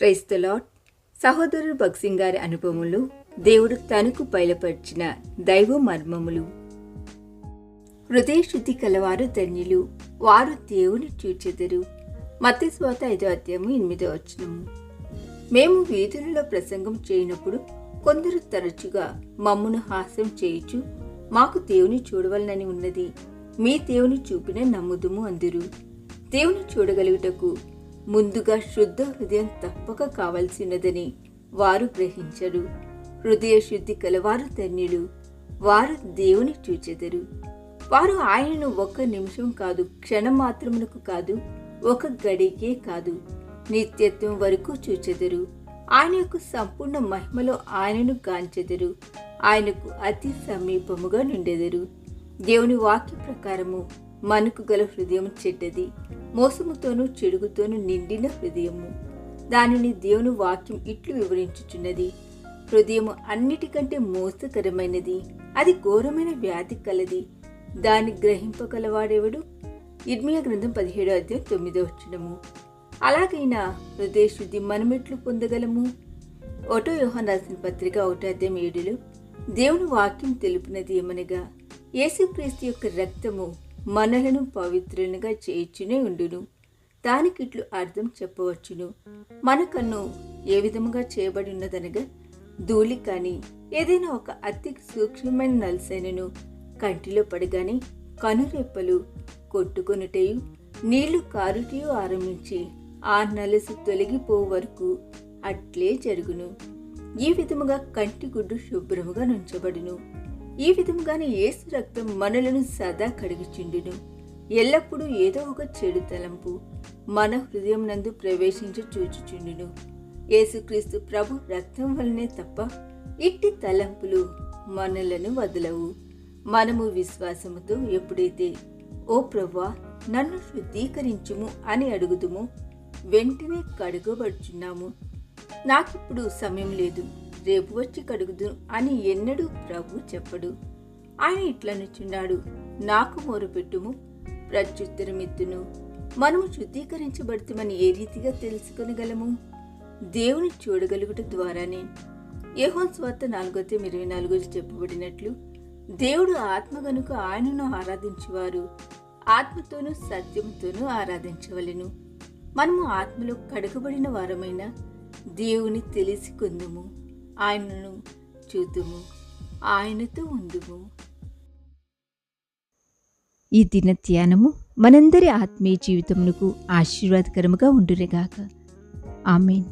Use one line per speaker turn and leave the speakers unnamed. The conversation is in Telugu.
క్రైస్తలాట్ సహోదరుడు భక్సింగ్ గారి అనుభవములు దేవుడు తనకు బయలుపరిచిన దైవ మర్మములు. హృదయ శుద్ధి కలవారు ధన్యులు వారు దేవుని చూచెదరు. మత్స్వాత ఐదో అధ్యాయము ఎనిమిదో వచనము. మేము వీధులలో ప్రసంగం చేయనప్పుడు కొందరు తరచుగా మమ్మును హాస్యం చేయుచు మాకు దేవుని చూడవలనని ఉన్నది. మీ దేవుని చూపిన నమ్ముదుము అందురు. దేవుని చూడగలుగుటకు ముందుగా శుద్ధ హృదయం తప్పక కావలసినదని వారు గ్రహించరు. హృదయ శుద్ధి కలవారు ధన్యులు. వారు దేవుని చూచెదరు. వారు ఆయనను ఒక్క నిమిషం కాదు క్షణం మాత్రమునకు కాదు ఒక గడికే కాదు నిత్యత్వం వరకు చూచెదరు. ఆయన యొక్క సంపూర్ణ మహిమలో ఆయనను గాంచెదరు. ఆయనకు అతి సమీపముగా నుండెదరు. దేవుని వాక్య ప్రకారము మనకు గల హృదయం చెడ్డది మోసముతోనూ చెడుగుతోనూ నిండిన హృదయము. దానిని దేవుని వాక్యం ఇట్లు వివరించుచున్నది. హృదయము అన్నిటికంటే మోసకరమైనది అది ఘోరమైన వ్యాధి కలది. దాన్ని గ్రహింపగలవాడెవడు? ఇర్మియా గ్రంథం పదిహేడో అధ్యాయం తొమ్మిదో వచ్చినము అలాగైనా హృదయ శుద్ధి మనమెట్లు పొందగలము? ఒకటో యోహన్ రాసిన పత్రిక ఒకటో అధ్యాయం ఏడులో దేవుని వాక్యం తెలుపునది ఏమనగా యేసుక్రీస్తు యొక్క రక్తము మనలను పవిత్రులుగా చేయుచునే ఉండును. దానికిట్లు అర్థం చెప్పవచ్చును. మన కన్ను ఏ విధముగా చేయబడి ఉన్నదనగా ధూళి కానీ ఏదైనా ఒక అతి సూక్ష్మమైన నలసైనను కంటిలో పడగానే కనురెప్పలు కొట్టుకొనుటయు నీళ్ళు కారుటయు ఆరంభించి ఆ నలసి తొలగిపో వరకు అట్లే జరుగును. ఈ విధముగా కంటి గుడ్డు శుభ్రముగా నుంచబడును. ఈ విధముగానే ఏసు రక్తం మనలను సదా కడిగిచుండును ఎల్లప్పుడూ ఏదో ఒక చెడు తలంపు మన హృదయం నందు ప్రవేశించి చూచుచుండును. యేసుక్రీస్తు ప్రభు రక్తం వలనే తప్ప ఇట్టి తలంపులు మనలను వదలవు. మనము విశ్వాసముతో ఎప్పుడైతే ఓ ప్రవ్వా నన్ను శుద్ధీకరించుము అని అడుగుదుము వెంటనే కడుగబడుచున్నాము. నాకిప్పుడు సమయం లేదు. రేపు వచ్చి కడుగుదు అని ఎన్నడూ ప్రభు చెప్పడు. ఆయన ఇట్లనుచున్నాడు నాకు మొరుపెట్టుము ప్రత్యుత్తరమిత్తును. మనము శుద్ధీకరించబడుతామని ఏ రీతిగా తెలుసుకొనగలము? దేవుని చూడగలుగుట ద్వారానే. యహోన్ స్వార్థ నాలుగోతే ఇరవై నాలుగో చెప్పబడినట్లు దేవుడు ఆత్మ గనుక ఆయనను ఆరాధించేవారు ఆత్మతోనూ సత్యంతోనూ ఆరాధించవలెను. మనము ఆత్మలో కడగబడిన వారమైన దేవుని తెలిసి కొందుము. ఆయనను చూతుము ఆయనతో ఉందుము.
ఈ దిన ధ్యానము మనందరి ఆత్మీయ జీవితమునకు ఆశీర్వాదకరముగా ఉండురేగాక ఆమెన్.